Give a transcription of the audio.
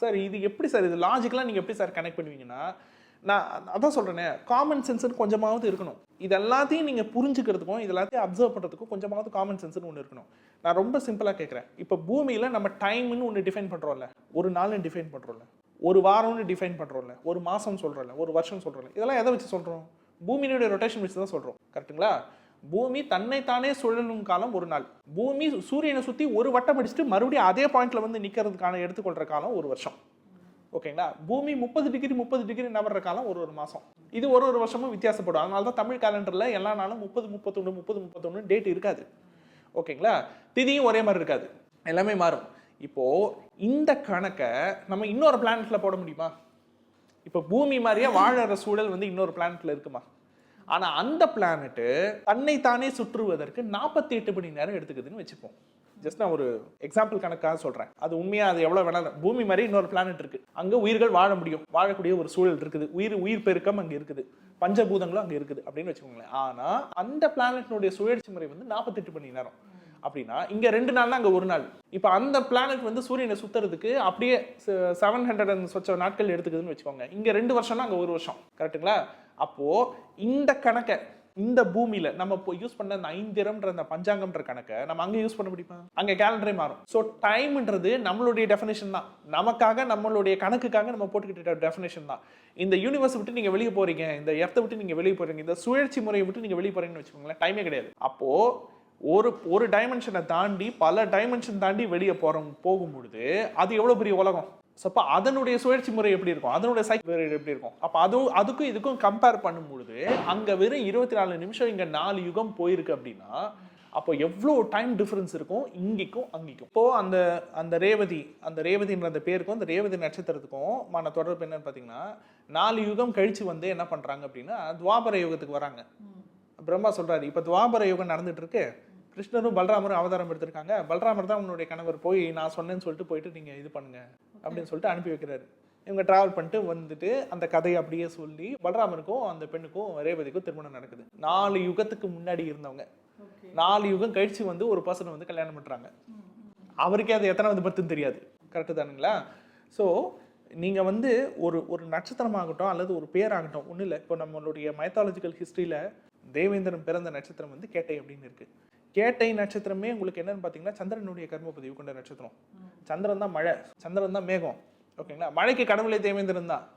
Sir இது எப்படி sir இது லாஜிக்கலாக நீங்கள் எப்படி சார் கனெக்ட் பண்ணுவீங்கன்னா நான் அதான் சொல்கிறேனே காமன் சென்ஸ்னு கொஞ்சமாவது இருக்கணும். இது எல்லாத்தையும் நீங்கள் புரிஞ்சுக்கிறதுக்கும் இது எல்லாத்தையும் அப்சர்வ் பண்ணுறதுக்கும் கொஞ்சமாவது காமன் சென்ஸ்னு ஒன்று இருக்கணும். நான் ரொம்ப சிம்பிளாக கேட்குறேன் இப்போ பூமியில் நம்ம டைம்னு ஒன்று டிஃபைன் பண்ணுறோம்ல ஒரு நாள்னு டிஃபைன் பண்ணுறோம்ல ஒரு வாரம்னு டிஃபைன் பண்ணுறோம்ல ஒரு மாதம் சொல்கிறோம்ல ஒரு வருஷம் சொல்கிறோம்ல இதெல்லாம் எதை வச்சு சொல்கிறோம் பூமியினுடைய ரொட்டேஷன் வச்சு தான் சொல்கிறோம் கரெக்ட்டுங்களா பூமி தன்னைத்தானே சுழலும் காலம் ஒரு நாள். பூமி சூரியனை சுற்றி ஒரு வட்டம் அடிச்சுட்டு மறுபடியும் அதே பாயிண்ட்ல வந்து நிற்கிறதுக்கான எடுத்துக்கொள்கிற காலம் ஒரு வருஷம். ஓகேங்களா பூமி முப்பது டிகிரி முப்பது டிகிரி நவர்ற காலம் ஒரு ஒரு மாதம் இது ஒரு ஒரு வருஷமும் வித்தியாசப்படும். அதனால தான் தமிழ் கேலண்டரில் எல்லா நாளும் முப்பது முப்பத்தொன்று முப்பது முப்பத்தொன்று டேட் இருக்காது. ஓகேங்களா திதியும் ஒரே மாதிரி இருக்காது. எல்லாமே மாறும். இப்போது இந்த கணக்கை நம்ம இன்னொரு பிளானட்ல போட முடியுமா? இப்போ பூமி மாதிரியே வாழற சூழல் வந்து இன்னொரு பிளானட்ல இருக்குமா? ஆனால் அந்த பிளானட்டு தன்னை தானே சுற்றுவதற்கு நாற்பத்தி எட்டு மணி நேரம் எடுத்துக்குதுன்னு வச்சுப்போம். ஜஸ்ட் நான் ஒரு எக்ஸாம்பிள் கணக்காக சொல்கிறேன் அது உண்மையாக அது எவ்வளோ வேணாலும் பூமி மாதிரி இன்னொரு பிளானட் இருக்குது அங்கே உயிர்கள் வாழ முடியும். வாழக்கூடிய ஒரு சூழல் இருக்குது. உயிர் உயிர் பெருக்கம் அங்கே இருக்குது. பஞ்சபூதங்களும் அங்கே இருக்குது அப்படின்னு வச்சுக்கோங்களேன். ஆனால் அந்த பிளானட்னுடைய சுழற்சி முறை வந்து நாற்பத்தெட்டு மணி நேரம். அப்படின்னா இங்கே ரெண்டு நாள்னா அங்கே ஒரு நாள். இப்போ அந்த பிளானட் வந்து சூரியனை சுற்றுறதுக்கு அப்படியே செவன் ஹண்ட்ரட் அண்ட் சொச்ச நாட்கள் எடுத்துக்குதுன்னு வச்சுக்கோங்க. இங்கே ரெண்டு வருஷம்னா அங்கே ஒரு வருஷம். கரெக்ட்டுங்களா அப்போது இந்த கணக்கை இந்த பூமியில நம்ம இப்போ யூஸ் பண்ண அந்த ஐந்திரம்ன்ற அந்த பஞ்சாங்கம்ன்ற கணக்கை நம்ம அங்கே யூஸ் பண்ண முடியுமா? அங்கே கேலண்டரே மாறும். ஸோ டைம்ன்றது நம்மளுடைய டெஃபினேஷன் தான். நமக்காக நம்மளுடைய கணக்குக்காக நம்ம போட்டுக்கிட்ட டெஃபினேஷன் தான். இந்த யூனிவர்ஸ் விட்டு நீங்கள் வெளியே போகிறீங்க இந்த எர்த்தை விட்டு நீங்கள் வெளியே போகிறீங்க இந்த சுழற்சி முறையை விட்டு நீங்கள் வெளியே போகிறீங்கன்னு வச்சுக்கோங்களேன் டைமே கிடையாது. அப்போது ஒரு ஒரு டைமென்ஷனை தாண்டி பல டைமென்ஷன் தாண்டி வெளியே போகிறோம் போகும்பொழுது அது எவ்வளோ பெரிய உலகம்? ஸோ அப்போ அதனுடைய சுழற்சி முறை எப்படி இருக்கும்? அதனுடைய சைக்கிள் எப்படி இருக்கும்? அப்போ அதுவும் அதுக்கும் இதுக்கும் கம்பேர் பண்ணும்பொழுது அங்கே வெறும் இருபத்தி நாலு நிமிஷம் இங்கே நாலு யுகம் போயிருக்கு அப்படின்னா அப்போ எவ்வளோ டைம் டிஃபரன்ஸ் இருக்கும்? இங்கேக்கும் அங்கேக்கும். இப்போ அந்த அந்த ரேவதி அந்த ரேவதின்ற அந்த பேருக்கும் அந்த ரேவதி நட்சத்திரத்துக்கும் மான தொடர்பு என்னன்னு பார்த்தீங்கன்னா நாலு யுகம் கழிச்சு வந்து என்ன பண்ணுறாங்க அப்படின்னா துவாபர யுகத்துக்கு வராங்க. பிரம்மா சொல்றாரு இப்போ துவாபர யுகம் நடந்துட்டு இருக்கு. கிருஷ்ணரும் பலராமரும் அவதாரம் எடுத்திருக்காங்க. பலராமர் தான் உன்னுடைய கணவர் போய் நான் சொன்னேன்னு சொல்லிட்டு போயிட்டு நீங்க இது பண்ணுங்க அப்படின்னு சொல்லிட்டு அனுப்பி வைக்கிறாரு. இவங்க டிராவல் பண்ணிட்டு வந்துட்டு அந்த கதையை அப்படியே சொல்லி பலராமருக்கும் அந்த பெண்ணுக்கும் ரேவதிக்கும் திருமணம் நடக்குது. நாலு யுகத்துக்கு முன்னாடி இருந்தவங்க. நாலு யுகம் கழிச்சு வந்து ஒரு பர்சனை வந்து கல்யாணம் பண்றாங்க. அவருக்கே அது எத்தனாவது பத்துன்னு தெரியாது. கரெக்டு தானுங்களா? ஸோ நீங்கள் வந்து ஒரு ஒரு நட்சத்திரமாகட்டும் அல்லது ஒரு பேராகட்டும் ஒன்றும் இல்லை இப்போ நம்மளுடைய மைத்தாலஜிக்கல் ஹிஸ்ட்ரியில் தேவேந்திரன் பிறந்த நட்சத்திரம் வந்து கேட்டை அப்படின்னு இருக்கு. கேட்டை நட்சத்திரமே உங்களுக்கு என்னன்னு பார்த்தீங்கன்னா சந்திரனுடைய கர்ம பதிவு கொண்ட நட்சத்திரம். சந்திரன் தான் மழை. சந்திரன் தான் மேகம். ஓகேங்களா? மழைக்கு கடவுளை தேவேந்திரன் தான்